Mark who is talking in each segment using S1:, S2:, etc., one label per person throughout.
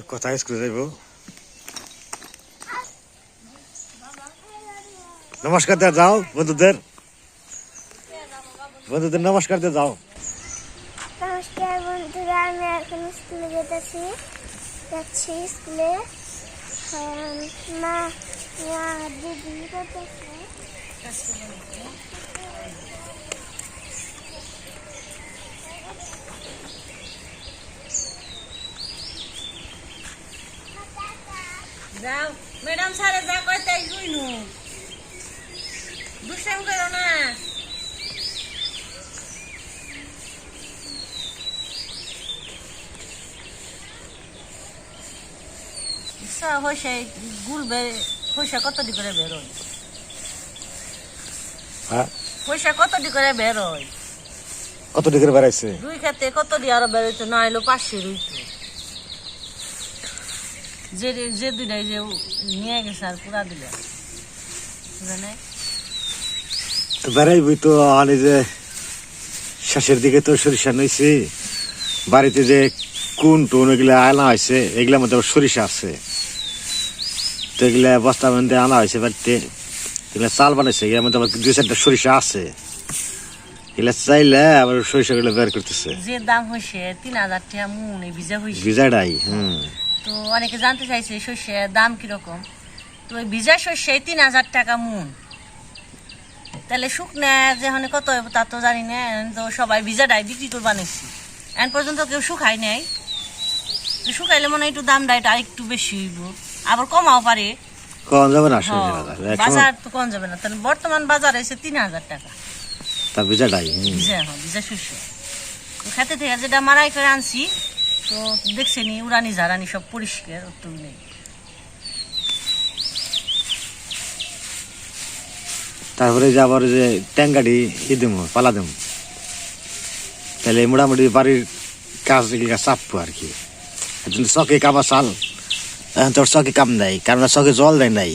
S1: তো কোথায় স্কুলে যাইব। নমস্কার দিয়ে যাও, বন্ধুদের। বন্ধুদের নমস্কার দিয়ে যাও।
S2: নমস্কার বন্ধুরা, আমি এখন স্কুলে যেতেছি। যাচ্ছি স্কুলে। মা দিদি করতেছে
S3: যাও। ম্যাডাম স্যারে যা কয় তাই কইনু দুষ্টাম করো না। হইসে গুল বে পয়সা কত দি করে বেরোয়
S1: হ্যাঁ?
S3: পয়সা কত দি করে বেরোয়
S1: কত ডিগ্রি বেড়াইছে
S3: দুই খাতে কত দি আরও বেরোইতো না এলো পাঁচশো রইতো যে যে দুইটাই যে নিয়ে গেছে আর পুরা দিলে। বুঝে
S1: তো বেড়াইবই তো আনি যে শেষের দিকে তো সরিষা নইছি বাড়িতে যে কোন টুন এগুলা আনা হয়েছে এগুলার মধ্যে সরিষা আছে। তো এগুলা বস্তা মধ্যে আনা হয়েছে বাড়িতে। এগুলা চাল বানাইছে এগুলোর মধ্যে আবার দুই চারটা সরিষা আছে। এগুলা চাইলে আবার সরিষাগুলো বের করতেছে।
S3: যে দাম হয়েছে তিন হাজার টাকা মন ভিজা হয়েছে।
S1: ভিজাটাই হুম।
S3: তো অনেকে জানতে চাইছে শস্যের দাম কীরকম? তো ওই ভিজা শস্যে তিন হাজার টাকা মন তাহলে শুকনা যেখানে কত তা তো জানি না তো সবাই ভিজাটাই বিক্রি করবা নিচ্ছি এখন পর্যন্ত কেউ শুকাই নাই। তো শুকাইলে মনে হয় একটু দাম দামটা এটা আরেকটু বেশি হইব। আবার কমাও পারে।
S1: কম যাবে না বাজার।
S3: তো কম যাবে না। তাহলে বর্তমান বাজার এসে তিন হাজার টাকা।
S1: তার ভিজাটাই
S3: ভিজা হ্যাঁ ভিজা শস্য খেতে থেকে যেটা মারাই করে আনছি তো দেখছে নি উড়ানি ঝাড়ানি সব পরিষ্কার একটু নেই।
S1: তারপরে যে আবার যে ট্যাঙ্গাটি ই দেবো পালা দেবো তাহলে মোটামুটি বাড়ির কাজ চাপবো আর কি। চকে কামা চাল এখন তোর চকে কাম নাই কারণ চকে জল দেয় নাই।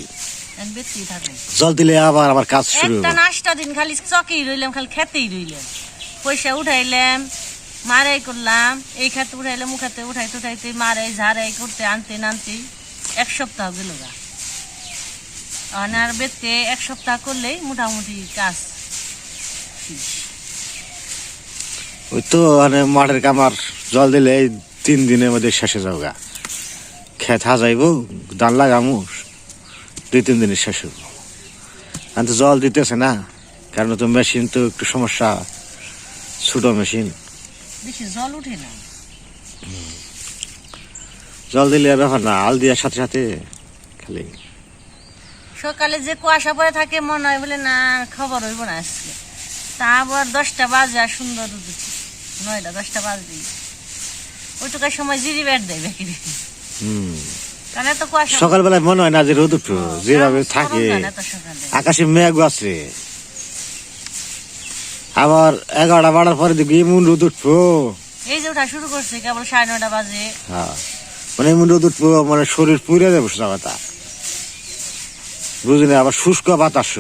S1: জল দিলে আবার আমার কাজ শুরু
S3: একটা দিন খালি চকেই রইলাম খালি খেতেই রইলাম। পয়সা উঠাইলাম মারাই করলাম, এই খাতে উঠাইলাম ও খাতে উঠাইতে উঠাইতে মারাই, ঝাড়াই করতে, আনতে নানতে এক সপ্তাহ গেল গা। আর বেতে এক সপ্তাহ করলেই মোটামুটি কাজ
S1: ওই তো মানে মাঠের কামার জল দিলে এই তিন দিনের মধ্যে শেষে যাও গা। খেত হাজাইব, ধান লাগামু, দুই তিন দিনের শেষ হব এখন তো জল দিতেছে না, কারণ তো মেশিন তো একটু সমস্যা, ছোট মেশিন।
S3: বেশি জল উঠে না।
S1: জল দিলে ব্যাপার না আল দেওয়ার সাথে সাথে খালি।
S3: সকালে যে কুয়াশা পড়ে থাকে মনে হয় বলে না খবর হইব না আজকে। তা আবার দশটা বাজে আর সুন্দর নয়টা দশটা বাজবে ওইটুকার সময় জিরি দেয় বেঁকে
S1: সকালবেলায় মনে হয় না যে রোদ উঠবো যেভাবে থাকে। আকাশে মেঘ আছে আবার এগারোটা বাড়ার পরে দেখি এমন রোদ উঠবো
S3: এই যে ওঠা শুরু করছে কেবল সাড়ে নয়টা বাজে।
S1: হ্যাঁ। মানে এমন রোদ উঠবো মানে শরীর পুড়ে যাবে সোজা কথা। বুঝলি আবার শুষ্ক বাতাস।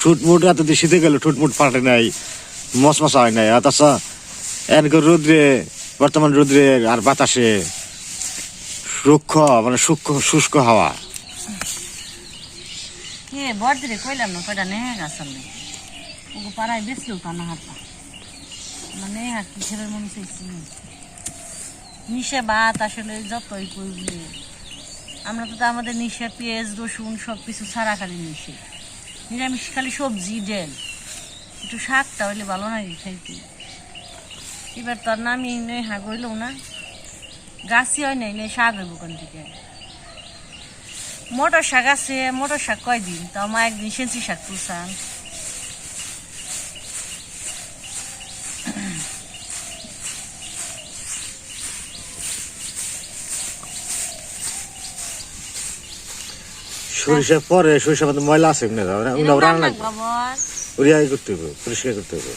S1: ঠুটমুট এত দিয়ে শীতে গেল ঠুটমুট পাল্টে নাই মশমশা হয় নাই। অথচ এনকে রোদ্রে বর্তমান রোদ্রে আর বাতাসে রুক্ষ মানে সূক্ষ্ম শুষ্ক হাওয়া।
S3: কইলাম না কয়টা নেহে গাছাল ওগো পাড়ায় বেশলেও কানা হাতা মানে হাত কিসের মনে চাইছি নিশে ভাত আসলে যতই করবি। আমরা তো আমাদের নিশে, পেঁয়াজ, রসুন সব কিছু ছাড়া খালি নিশে। নিরামিষ খালি সবজি, ডেল। একটু শাকটা হইলে ভালো লাগে খাইতে। এবার তো আর নামি নেই, হাগ হইলেও না। গাছই হয় নাই, নেই শাক হইব কোন থেকে মোটর শাক আছে, মোটর শাক কয়দিন? তো আমার একদিন সেঞ্চি শাক তুলছান
S1: সরিষা পরে সরিষা মধ্যে ময়লা আছে না উনা রান্না লাগবে
S3: বাবার
S1: উড়িয়া করতে হবে পরিষ্কার করতে হবে।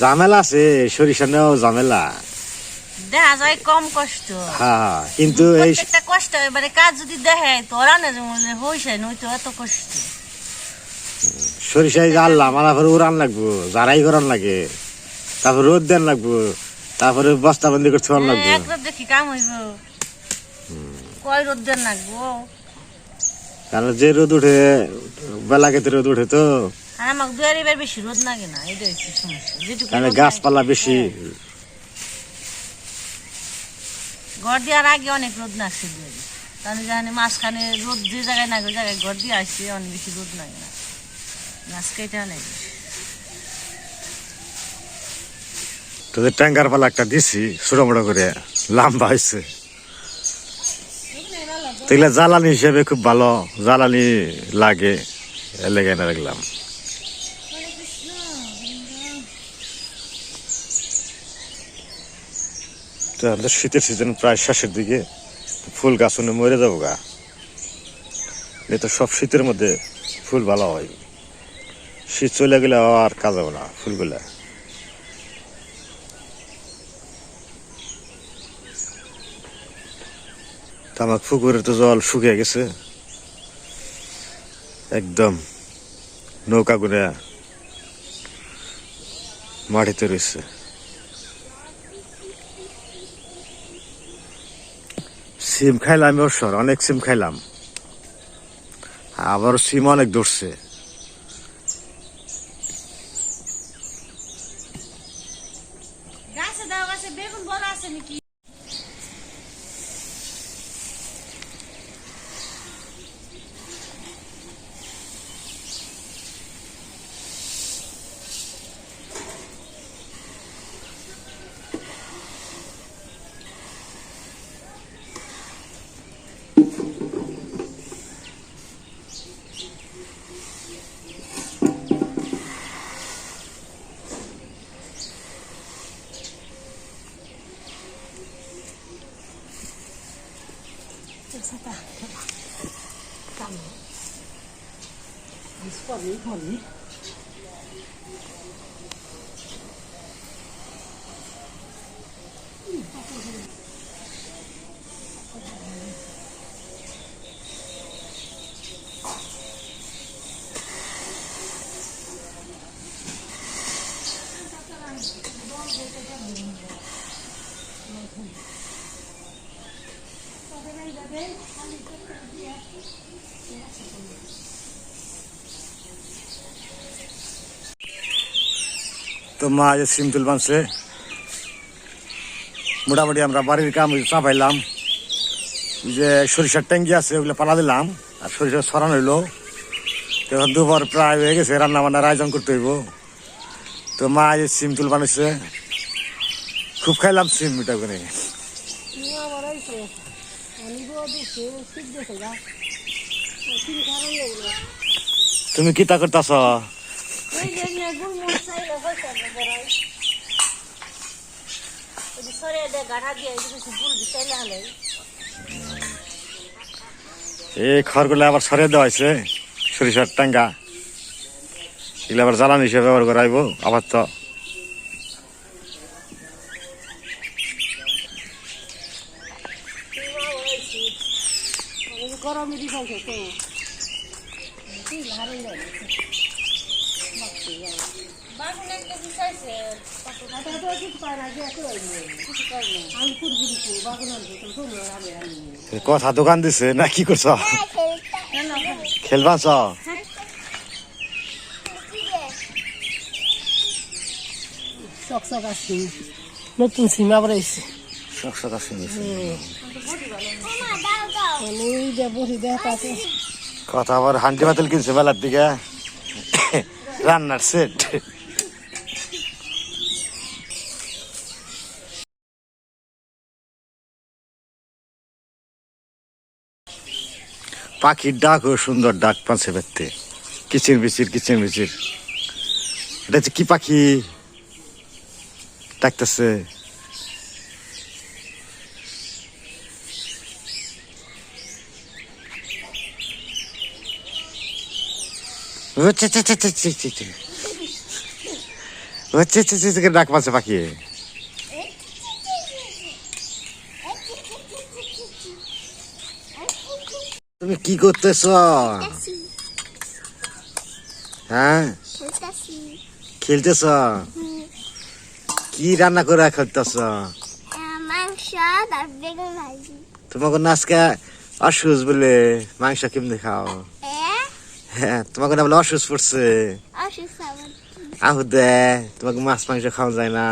S1: ঝামেলা আছে সরিষা নেওয়া ঝামেলা।
S3: দেখা যায় কম কষ্ট।
S1: হ্যাঁ কিন্তু এই
S3: প্রত্যেকটা কষ্ট এবারে কাজ যদি দেখে তো রান্না যেমন হইছে নইতো এত কষ্ট।
S1: সরিষায় জানলাম আমার পরে উড়ান লাগবো করান লাগে। তারপর রোদ দেন লাগবো তারপরে বস্তা বন্দি করতে লাগবো।
S3: দেখি কাম হইব। কয় রোদ দেন না গো
S1: কারণ যে রোদ উঠে বেলা কেতে রোদ উঠে তো।
S3: সমস্যা।
S1: কারণ গাছপালা বেশি।
S3: ঘর দেওয়ার আগে অনেক রোদ দুয়ারে তাহলে জানি মাঝখানে রোদ যে জায়গায় না ওই জায়গায় ঘর দিয়ে আসছে অনেক বেশি রোদ লাগে না। গাছ কেটে অনেক
S1: তোদের ট্যাঙ্গার পালা একটা দিছি ছোট মোটো করে লম্বা হয়েছে। তো এগুলা জ্বালানি হিসেবে খুব ভালো। জ্বালানি লাগে লেগে এনে রাখলাম তো আমাদের শীতের সিজন প্রায় শেষের দিকে ফুল গাছ উনি মরে যাব গা। এ তো সব শীতের মধ্যে ফুল ভালো হয়। শীত চলে গেলে আর কাজ হবে না ফুলগুলা। আমার পুকুরে তো জল শুকিয়ে গেছে। একদম নৌকা গুনে মাটিতে রয়েছে। সিম খাইলাম অবসর অনেক সিম খাইলাম। আবার সিম অনেক ধরছে। তো মা আজ সিম তুল বানছে মোটামুটি আমরা বাড়ির কাম চাপাইলাম যে সরিষার ট্যাঙ্কি আছে, ওগুলো পালা দিলাম। আর সরিষা সরানো হইল। তো দুপুর প্রায় হয়ে গেছে রান্না বান্নার আয়োজন করতে হইব। তো মা আজ সিম তুল বানিয়েছে। খুব খাইলাম সিম মিটা করে। তুমি কি তা করতেছ
S3: ওই যে নিয়ে গুড়মুড় চাইলে হয়েছে না বড়াই ওই যে সরে দে গাড়া দিয়ে এই দিতে
S1: খড়গুলো আবার সরিয়ে দেওয়া হয়েছে সরিষার টাঙ্গা এগুলো আবার জ্বালানি হিসেবে ব্যবহার করাইব আবার তো
S3: গরমে দি খাইছে তো বাগুন একটা বিষাইছে
S1: এ কথা দোকান দিছে না কি করছ? খেলবা চ।
S4: চকচক আছে নতুন সীমা বাড়াইছে দেখা আছে
S1: কথা আবার হান্ডি বাতিল কিনছে বেলার দিকে। রান্নার সেট পাখির ডাক ও সুন্দর ডাক পাচ্ছে বেরতে কিচির বিচির কিচির বিচির এটা হচ্ছে কি পাখি ডাকতেছে ডাক পাচ্ছে পাখি তুমি কি করতেছ? হ্যাঁ? খেলতেছ। কি রান্না করে খেলতেছ? তোমাকে নাচকে অসুস বলে মাংস কেমনি খাও? হ্যাঁ তোমাকে না বলে অসুস পড়ছে। আহু দে তোমাকে মাছ মাংস খাওয়া যায় না।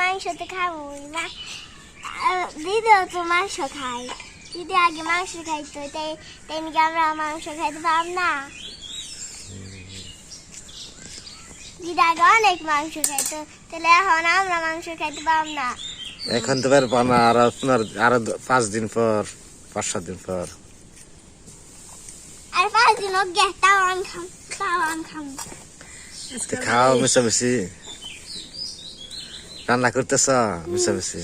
S2: মাংস তো খাব না দিদিও তো মাংস খাই দিদি আগে মাংস খাইতো তাই তাই নাকি আমরা মাংস খাইতে পারব না। দিদি আগে অনেক মাংস খাইতো তাহলে এখন আমরা মাংস খাইতে পারব না।
S1: এখন তো পারব না আর আপনার আরও পাঁচ দিন পর পাঁচ সাত দিন পর।
S2: আর পাঁচ দিন ও গে তাওয়ান খাম তাওয়ান খাম।
S1: তো খাও মিশামিশি। রান্না করতেছ মিশামিশি?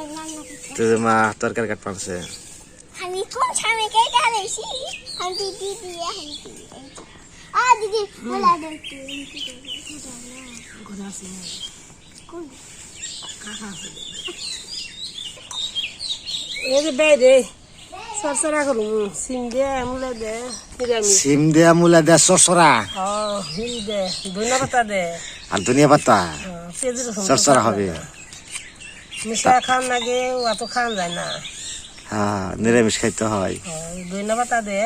S2: এই যে রান্না করতে।
S1: তো মা তরকারি কাট পানছে
S2: আমি কোন আমি দিদি দিয়ে আমি আ দিদি। বলা দে
S4: এই যে বে রে সরসরা করুম সিম দে মুলে দে
S1: সিম দেয়া মূলা দেয়া সরসরা।
S4: ও দে ধনিয়া পাতা দে।
S1: আর ধনিয়া পাতা? সরসরা হবে।
S4: মিশা খান লাগে অত খান যায় না।
S1: হ্যাঁ নিরামিষ খাইতে হয়।
S4: ও, ধনিয়া পাতা দে।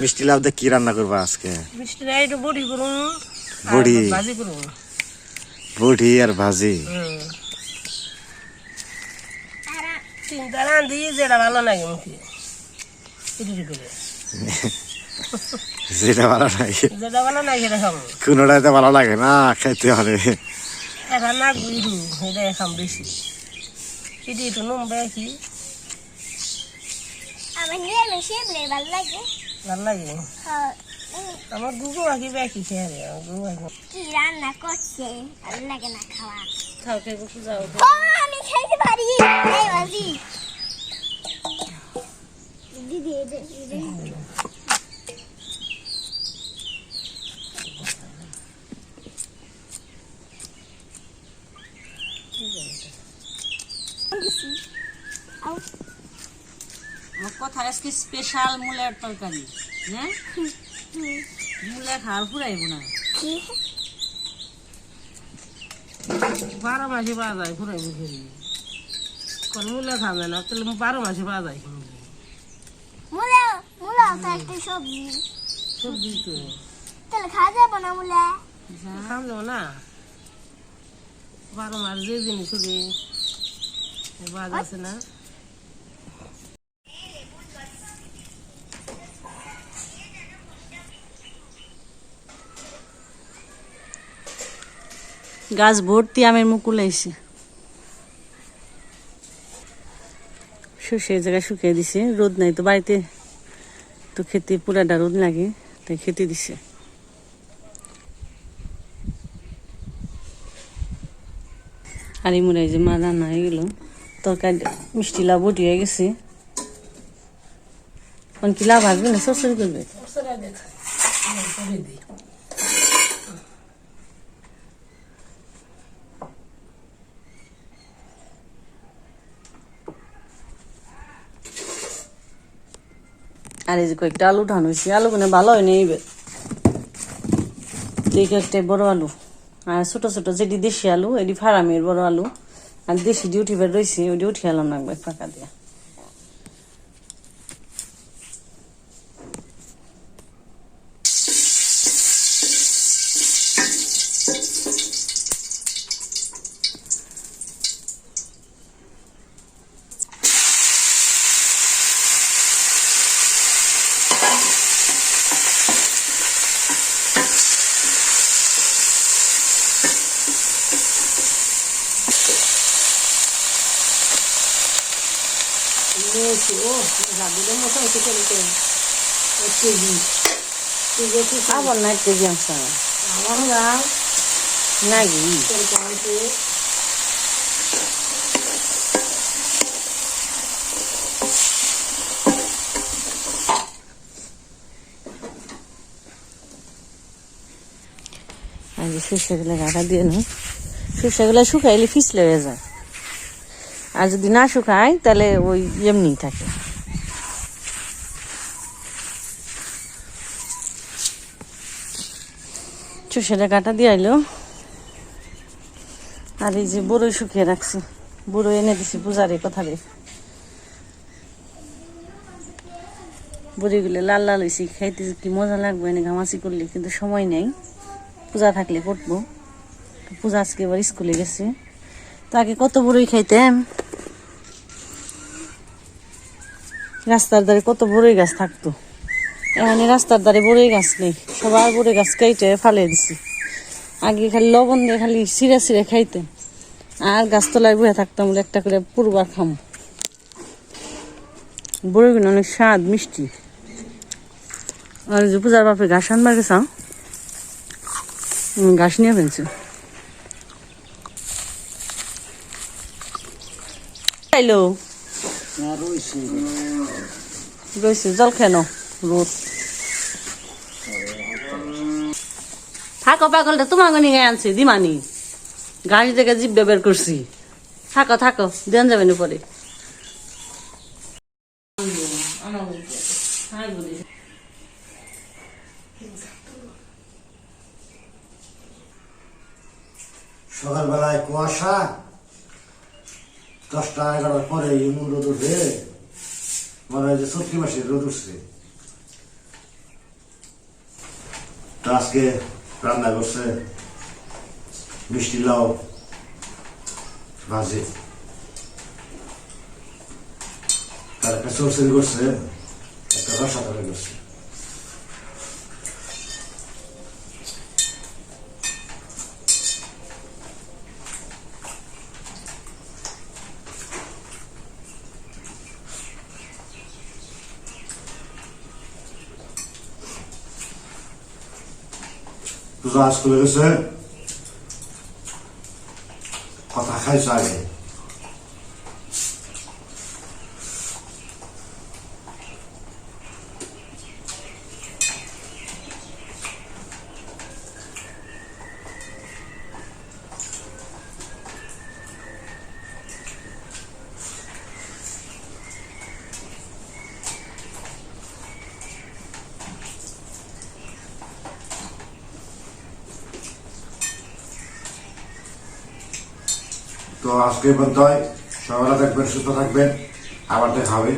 S1: মিষ্টি লাভ দিয়ে কি রান্না করবা আজকে?
S4: মিষ্টি একটু বড়ি করুন।
S1: বড়ি।
S4: ভাজি করুন।
S1: বড়ি আর ভাজি।
S4: তিনটা রান্ধি যেটা ভালো লাগে মুখে। ইডি করে।
S1: যেটা ভালো লাগে।
S4: যেটা ভালো লাগে সেটা খাব।
S1: কোনোটা তো ভালো লাগে না খাইতে হবে।
S4: এখন না গুইরু এটা খাম বেশি। ইডি একটু বেশি
S2: আমার ভালো লাগে।
S4: ভালো লাগে।
S2: হ্যাঁ,
S4: আমার গুগু আঁকি বেশি খেয়ে রে গুগু আঁকি
S2: কি রান্না করছে? ভালো লাগে না খাওয়া।
S4: খাও কে গুগু যাও।
S2: ও আমি খাইতে পারি। এই বাজি। দিদি দিদি
S3: আমার কথা আজকে স্পেশাল মূলের তরকারি হ্যাঁ? মূলে খাওয়ার ফুরাইব না।
S4: বারো মাসে পাওয়া যায় ঘুরাই মুখে কোন মূল্য খাওয়া যায় না তাহলে বারো মাসে পাওয়া যায়
S2: মুলা মুলা তো একটা সবজি।
S4: সবজি তো।
S2: তাহলে খাওয়া যাব না মুলা?
S4: খাওয়া যাব না। বারো মাস যে জিনিস বাজ আছে না।
S3: গাছ ভর্তি আমের মুকুল আইছে। শুষে এই জায়গায় শুকিয়ে দিছে, রোদ নাই তো বাড়িতে। তো খেতে পুরাটা রোদ লাগে, তাই খেতে দিছে। আর এই যে মা রান্না হয়ে গেল, তরকারি মিষ্টি লাভ বটি হয়ে গেছে। কোন কি লাভ আসবে না? সরসরি করবে? আর এই যে কয়েকটা আলু উঠানো হয়েছে আলু কোনো ভালো হয়নি এইবার। এই কয়েকটাই বড় আলু। আর ছোট ছোট যেটি দেশি আলু, এটি ফারামের বড় আলু। আর দেশি ডিউটি বের রয়েছে, ওইটি উঠিয়ে আলাম না একবার ফাঁকা দিয়া।
S4: নিয়েছি ও রাবুলের মতো হয়েছে কেমন এক কেজি কেজি একটু
S3: আবার না কেজি আনছে
S4: আমার গাছ
S3: নাকি
S4: এরকম হয়েছে
S3: আর যে সর্ষেগুলো গাড়া দিয়ে না সর্ষেগুলো শুকাইলে ফিসলে হয়ে যায় আর যদি না শুকায়, তাহলে ওই এমনি থাকে। চুষেটা কাটা দিয়ে আইলো। আর এই যে বড়ই শুকিয়ে রাখছি। বড়ই এনে দিছি পূজারে কথারে। বড়িগুলো লাল লাল হয়েছি খাইতে কি মজা লাগবে এনে ঘামাচি করলে কিন্তু সময় নেই। পূজা থাকলে করব। পূজা আজকে এবার স্কুলে গেছে। তো আগে কত বড়ই খাইতাম? রাস্তার ধারে কত বড়ই গাছ থাকতো। এখানে রাস্তার ধারে বড়ই গাছ নেই। সবার বড়ই গাছ কেটে ফালে দিছি। আগে খালি লবণ দিয়ে খালি সিরে সিরে খাইতাম আর গাছ গাছতলায় বসে থাকতাম বলে একটা করে পূর্বার খাম। বড়িগুলো অনেক স্বাদ, মিষ্টি। আর যে পূজার বাপে ঘাস আনবার গেছাম ঘাস নিয়ে ফেলছে। খাইলো থাকো পাগলটা তোমাকে নিয়ে আনছি, দিমানি। গাড়ি থেকে জিব্বে বের করছি। থাকো থাকো, দেন যাবে না পরে
S1: সকালবেলায় কুয়াশা দশটা এগারোটার পরে এমন রোদ উঠে মনে হয় যে চৈত্রি মাসে রোদ উঠছে। তো আজকে রান্না করছে মিষ্টি লাউ ভাজি। তার একটা চরচরি করছে, একটা রসা তরকারি পূজা স্কুলে গেছে কথা খাইছে আগে তো আজকে পর্যন্ত সবাই থাকবেন সুস্থ থাকবেন। আবার দেখা হবে।